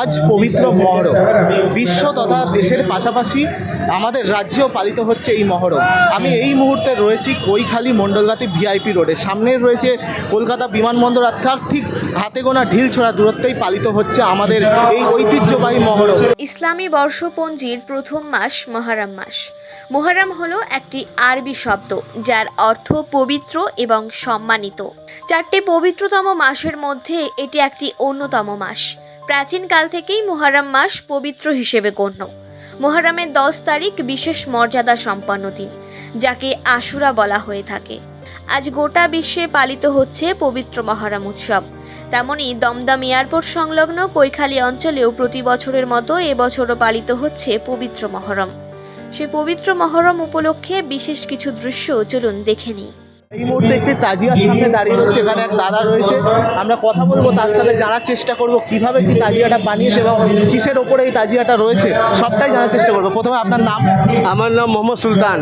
আজ পবিত্র মহরম। বিশ্ব তথা দেশের পাশাপাশি আমাদের রাজ্যেও পালিত হচ্ছে এই মহরম। আমি এই মুহূর্তে রয়েছি কৈখালি মণ্ডলগাতি ভিআইপি রোডে। সামনে রয়েছে কলকাতা বিমানবন্দর অর্থাৎ ঠিক হাতে গোনা ঢিল ছোড়া দূরত্বেই পালিত হচ্ছে আমাদের এই ঐতিহ্যবাহী মহরম। ইসলামী বর্ষপঞ্জির প্রথম মাস, মহারাম মাস। মোহারাম হলো একটি আরবি শব্দ, যার অর্থ পবিত্র এবং সম্মানিত। চারটি পবিত্রতম মাসের মধ্যে এটি একটি অন্যতম মাস। প্রাচীনকাল থেকেই মোহারাম মাস পবিত্র হিসেবে গণ্য। মোহারামের দশ তারিখ বিশেষ মর্যাদা সম্পন্ন দিন, যাকে আশুরা বলা হয়ে থাকে। আজ গোটা বিশ্বে পালিত হচ্ছে পবিত্র মহারাম উৎসব। তেমনই দমদম এয়ারপোর্ট সংলগ্ন কৈখালী অঞ্চলেও প্রতি বছরের মতো এবছরও পালিত হচ্ছে পবিত্র মহরম। সে পবিত্র মহরম উপলক্ষে বিশেষ কিছু দৃশ্য চলুন দেখে নিই। এই মুহূর্তে একটি তাজিয়ার সামনে দাঁড়িয়ে রয়েছে। এখানে এক দাদা রয়েছে। আমরা কথা বলব তার সাথে জানার চেষ্টা করব কীভাবে কি তাজিয়াটা বানিয়েছে এবং কিসের ওপরে এই তাজিয়াটা রয়েছে সবটাই জানার চেষ্টা করব। প্রথমে আপনার নাম? আমার নাম মোহাম্মদ সুলতান।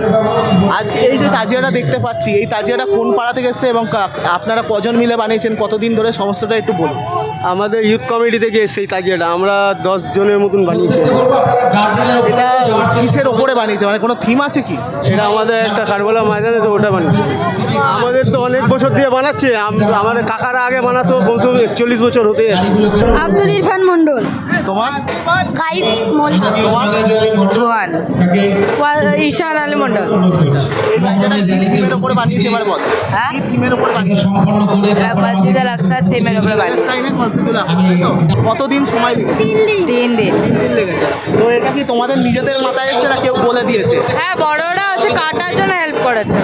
আজকে এই যে তাজিয়াটা দেখতে পাচ্ছি এই তাজিয়াটা কোন পাড়া থেকে এসছে এবং আপনারা কজন মিলে বানিয়েছেন? কতদিন ধরে? সমস্যাটা একটু বলুন। আমাদের ইউথ কমিটি থেকে এসে সেই তাজিয়াটা। আমরা দশ জনের মতন বানিয়েছি। এটা কিসের ওপরে বানিয়েছে? মানে কোনো থিম আছে কি? সেটা আমাদের একটা কারবালা ময়দানে তো ওটা বানিয়েছি। আমাদের তো অনেক বছর দিয়ে বানাচ্ছে। আম- আমাদের কাকারা আগে বানাতো কমসে কম একচল্লিশ বছর হতে আব্দুল ইরফান মন্ডল তোমার? কাইফ সোহান। ঈশান আলী মন্ডল হ্যাঁ? আকসার থিমের উপরে মসজিদুল আকসা, তাই তো? কতদিন সময় লেগেছে? তিন দিন। তিন দিন। তো এটা কি তোমাদের নিজেদের মাথায় এসছে না কেউ বলে দিয়েছে? হ্যাঁ বড়রা হচ্ছে কাটার জন্য হেল্প করেছে।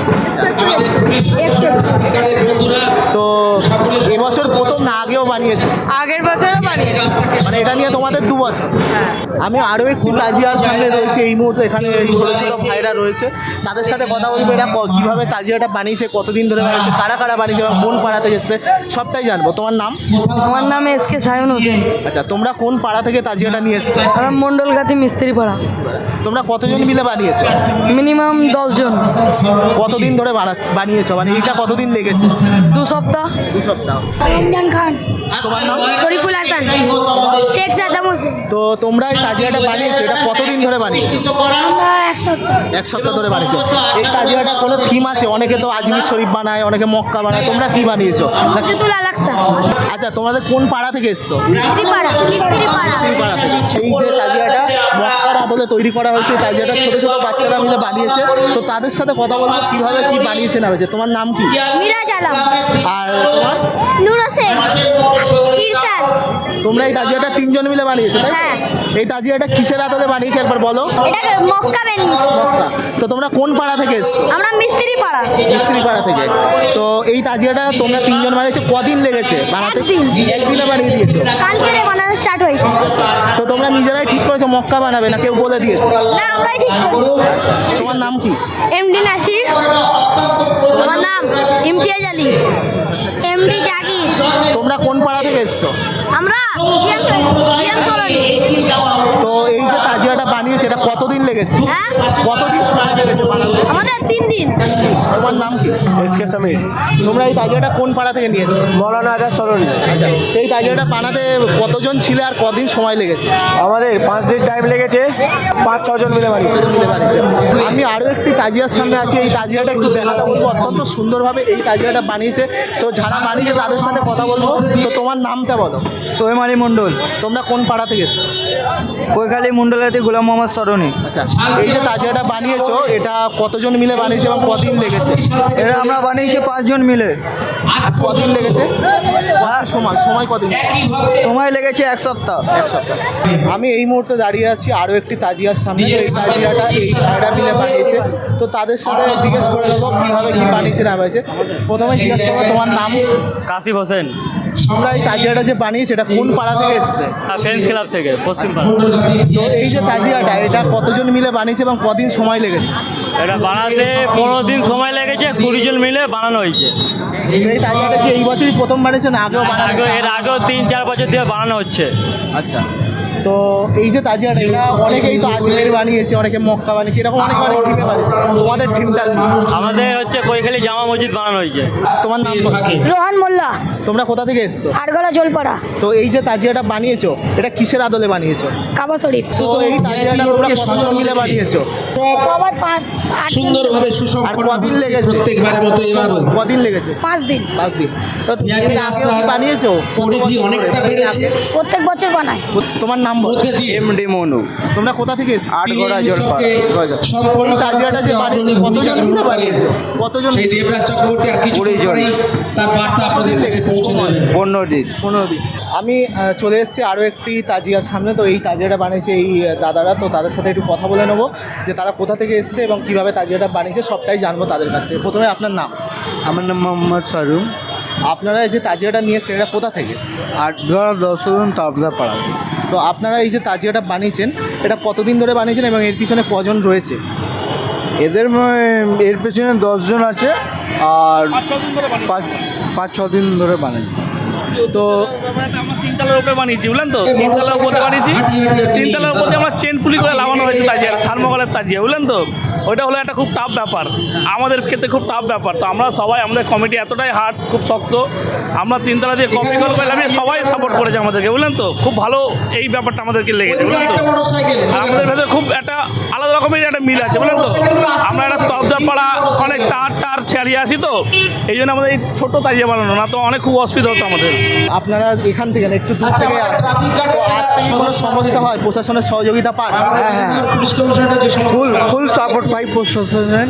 তো এবছর প্রথম না আগেও বানিয়েছে। আগের বছরও বানিয়েছে। মানে এটা নিয়ে তোমাদের দু বছর। হ্যাঁ। আমি আরও একটু তাজিয়ার সামনে রয়েছে এই মুহূর্তে এখানে ছোটো ছোটো ভাইরা রয়েছে। তাদের সাথে কথা বলব এটা কীভাবে তাজিয়াটা বানিয়েছে কতদিন ধরে বানিয়েছে কারা কারা বানিয়েছে এবং কোন পাড়াতে এসছে সবটাই জানব। তোমার নাম? আমার নাম এস কে সায়ন হোসেন। আচ্ছা তোমরা কোন পাড়া থেকে তাজিয়াটা নিয়ে এসছো? আমার মণ্ডলগাতি মিস্ত্রি পাড়া তোমরা কতজন মিলে বানিয়েছো? মিনিমাম দশজন। কতদিন ধরে বানাচ্ছ বানিয়েছো? মানে এইটা কতদিন লেগেছে? দু সপ্তাহ। দু সপ্তাহ। রমজান খান। তোমার নাম? শরীফুল হাসান। শেখ সাদাম হোসেন। তো তোমরা এই তাজিয়াটা বানিয়েছো এটা কতদিন ধরে বানিয়েছো? আমরা এক সপ্তাহ। এক সপ্তাহ ধরে বানিয়েছো। এই তাজিয়াটা কোনো থিম আছে? অনেকে তো আজমির শরীফ বানায় অনেকে মক্কা বানায়। তোমরা কি বানিয়েছো? আচ্ছা তোমাদের কোন পাড়া থেকে এসছো? এই পাড়া থেকে। এই যে তাজিয়াটা মক্কার আদলে তৈরি করা হয়েছে তাজিয়াটা ছোট ছোট বাচ্চারা মিলে বানিয়েছে। তো তাদের সাথে কথা বলব কীভাবে কি বানিয়েছে না হয়েছে? তোমার নাম কি? মিরাজ আলম আর তোমার? নূর হোসেন। তোমরা এই গাজিয়াটা তিনজন মিলে বানিয়েছো তাই হ্যাঁ। এই তাজিয়াটা কিসের আদলে বানিয়েছে একবার বলো? এটা মক্কা বানিয়েছি তো তোমরা কোন পাড়া থেকে এসছো? আমরা মিস্ত্রি পাড়া। মিস্ত্রি পাড়া থেকে। তো এই তাজিয়াটা তোমরা তিনজন বানিয়েছো কদিন লেগেছে বানাতে? একদিন। বানিয়ে দিয়েছ? কালকে বানানো স্টার্ট হয়েছে। তো তোমরা নিজেরাই ঠিক করেছ মক্কা বানাবে না কেউ বলে দিয়েছে? না আমরাই ঠিক তোমার নাম কি? এমডি নাসির। আমার নাম ইমতিয়াজ আলী। এমডি জাগির। তোমরা কোন পাড়া থেকে এসছো? আমরা জিএম জিএম সরণি। তো এই যে তাজিয়াটা বানিয়েছে এটা কতদিন লেগেছে? হ্যাঁ? কতদিন সময় লেগেছে বানাতে? আমাদের তিন দিন। তোমার নাম কি? S K Samir. তোমরা এই তাজিয়াটা কোন পাড়া থেকে নিয়ে এসছো? মৌলানা আজাদ সরণি আচ্ছা তো এই তাজিয়াটা বানাতে কতজন ছিল আর কদিন সময় লেগেছে? আমাদের পাঁচ দিন টাইম লেগেছে। পাঁচ ছজন মিলে বানিয়েছি। মিলে বানিয়েছে। আমি আরও একটি তাজিয়ার সামনে আছি। এই তাজিয়াটা একটু দেখাতে বলব অত্যন্ত সুন্দরভাবে এই তাজিয়াটা বানিয়েছে। তো যারা বানিয়েছে তাদের সাথে কথা বলব। তো তোমার নামটা বলো। সোহেম আলী মণ্ডল। তোমরা কোন পাড়া থেকে এসছো? কৈখালী মণ্ডলগাতি গোলাম মোহাম্মদ সরণি। আচ্ছা এই যে তাজিয়াটা বানিয়েছো এটা কতজন মিলে বানিয়েছে এবং কদিন লেগেছে? এটা আমরা বানিয়েছি পাঁচজন মিলে। আর কদিন লেগেছে? কত সময় সময় কদিন? সময় লেগেছে এক সপ্তাহ। এক সপ্তাহ। আমি এই মুহূর্তে দাঁড়িয়ে আছি আরও একটি তাজিয়ার সামনে। তো এই তাজিয়াটা এই ভাইরা মিলে বানিয়েছে। তো তাদের সাথে জিজ্ঞেস করে দেবো কীভাবে কী বানিয়েছে না হয়েছে প্রথমে জিজ্ঞেস করব তোমার নাম। কাসিফ হোসেন। তোমরা এই তাজিয়াটা যে বানিয়েছে এটা কোন পাড়া থেকে এসছে? ফ্রেন্ডস ক্লাব থেকে পশ্চিম তো এই যে তাজিয়াটা এটা কতজন মিলে বানিয়েছে এবং কদিন সময় লেগেছে? এটা বানাতে পনেরো দিন সময় লেগেছে কুড়ি জন মিলে বানানো হয়েছে। এই তাজিয়াটা কি এই বছরই প্রথম বানিয়েছে না আগেও বানানো আগে এর আগেও তিন চার বছর দিয়ে বানানো হচ্ছে। আচ্ছা। তো এই যে তাজিয়াটা এটা অনেকেই তো আজমের বানিয়েছে অনেকে মক্কা বানিয়েছে এরকম অনেক অনেক টিমে বানিয়েছে। তোমাদের টিমটা আমাদের হচ্ছে কৈখালি জামা মসজিদ বানানো হয়েছে। তোমার নাম। রোহান মোল্লা। তোমরা কোথা থেকে এসছো? আটগলা জলপাড়া। তো এই যে তাজিয়াটা বানিয়েছো এটা কিসের আদলে বানিয়েছো? কাবা শরীফ। তো এই তাজিয়াটা তোমরা কতজন মিলে বানিয়েছো? সবার পাঁচ আট সুন্দরভাবে আর সুসম্পন্ন কদিন হচ্ছে লেগেছে? প্রত্যেকবারের মতো এবারও কদিন লেগেছে? পাঁচ দিন। পাঁচ দিন। তো তুমি এর আগেও কি রাস্তার বানিয়েছো? পরিধি অনেকটা বেড়েছে। প্রত্যেক বছর বানায়। তোমার নাম বলো। মধ্যে দিয়ে। এমডি মনু তোমরা কোথা থেকে এসছো? তিনি এই জলপাড়া। উৎসবকে সম্পন্ন এই তাজিয়াটা যে বানিয়েছো অগ্রণী কতজন ভূমিকা মিলে গ্রহণ করেন। বানিয়েছো? কতজন সেই দেবরাজ চক্রবর্তী আর কিছু কুড়ি জন। পরেই তার বার্তা আপনাদের কাছে সময়? পনেরো দিন। পনেরো দিন। আমি চলে এসেছি আরও একটি তাজিয়ার সামনে। তো এই তাজিয়াটা বানিয়েছে এই দাদারা। তো তাদের সাথে একটু কথা বলে নেব যে তারা কোথা থেকে এসছে এবং কীভাবে তাজিয়াটা বানিয়েছে সবটাই জানব তাদের কাছ থেকে। প্রথমে আপনার নাম? আমার নাম মোহাম্মদ সারুম। আপনারা এই যে তাজিয়াটা নিয়ে এসছেন এটা কোথা থেকে? আটগড়া দশজন তাবজা পাড়া। তো আপনারা এই যে তাজিয়াটা বানিয়েছেন এটা কতদিন ধরে বানিয়েছেন এবং এর পিছনে কজন রয়েছে? এদের এর পেছনে দশজন আছে আর পাঁচ পাঁচ ছ দিন ধরে বানাই। তো তিনতলার উপরে বানিয়েছি বুঝলেন তো? তিনতলার উপরে বানিয়েছি তিনতলার উপরে আমরা চেন পুলি করে লাগানো হয়েছে তাজিয়া থার্মোকলের তাজিয়া বুঝলেন তো? ওইটা হলো একটা খুব টাফ ব্যাপার। আমাদের ক্ষেত্রে খুব টাফ ব্যাপার। তো আমরা সবাই আমাদের কমিটি এতটাই হার্ড খুব শক্ত আমরা তিনতলা দিয়ে কপি করে পেলাম সবাই সাপোর্ট করেছে আমাদেরকে বুঝলেন তো? খুব ভালো এই ব্যাপারটা আমাদেরকে লেগেছে বুঝলেন তো? আমাদের ভেতরে খুব একটা আলাদা রকমের একটা মিল আছে বুঝলেন তো? আমরা একটা তবদা পাড়া অনেক তার টার ছাড়িয়ে আসি তো? এই জন্য আমাদের এই ছোটো তাজিয়া বানানো না তো অনেক খুব অসুবিধা হতো আমাদের। আপনারা এখান থেকে না একটু দূর আচ্ছা, থেকে আমাদের আসেন। traffic guard তো আজ থেকে কোনো সমস্যা হয় প্রশাসনের সহযোগিতা পান? হ্যাঁ ফুল ফুল সাপোর্ট পাই প্রশাসনের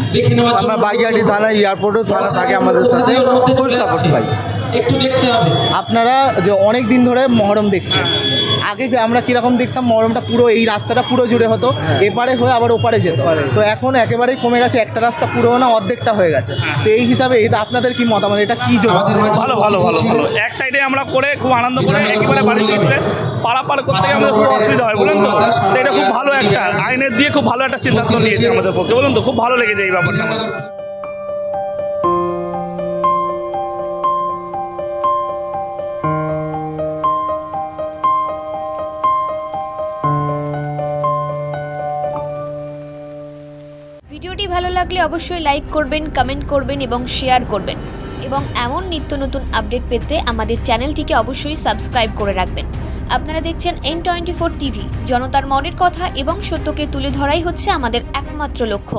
আমরা বাইগাটি থানা এয়ারপোর্টও থানা থাকে আমাদের সাথে। ফুল সাপোর্ট পাই একটু দেখতে হবে। আপনারা যে অনেক দিন ধরে মহরম দেখছেন আগে যে আমরা কীরকম দেখতাম মরমটা পুরো এই রাস্তাটা পুরো জুড়ে হতো এপারে হয়ে আবার ওপারে যেত। তো এখন একেবারেই কমে গেছে একটা রাস্তা পুরো না অর্ধেকটা হয়ে গেছে। তো এই হিসাবে এটা আপনাদের কি মতামত? এটা কি যোগ ভালো ভালো ভালো ভালো। এক সাইডে আমরা করে খুব আনন্দ করে একেবারে বাড়ি গিয়ে পাড়াপাড় করতে গিয়ে আমাদের খুব অসুবিধা হয় বলুন তো। তো এটা খুব ভালো একটা আইনের দিয়ে খুব ভালো একটা সিদ্ধান্ত নিয়েছে আমাদের পক্ষে। বলুন তো খুব ভালো লেগেছে এই ব্যাপারটা। লাগলে অবশ্যই লাইক করবেন কমেন্ট করবেন এবং শেয়ার করবেন। এবং এমন নিত্য নতুন আপডেট পেতে আমাদের চ্যানেলটিকে অবশ্যই সাবস্ক্রাইব করে রাখবেন। আপনারা দেখছেন এন টোয়েন্টি ফোর টিভি জনতার মনের কথা এবং সত্যকে তুলে ধরাই হচ্ছে আমাদের একমাত্র লক্ষ্য।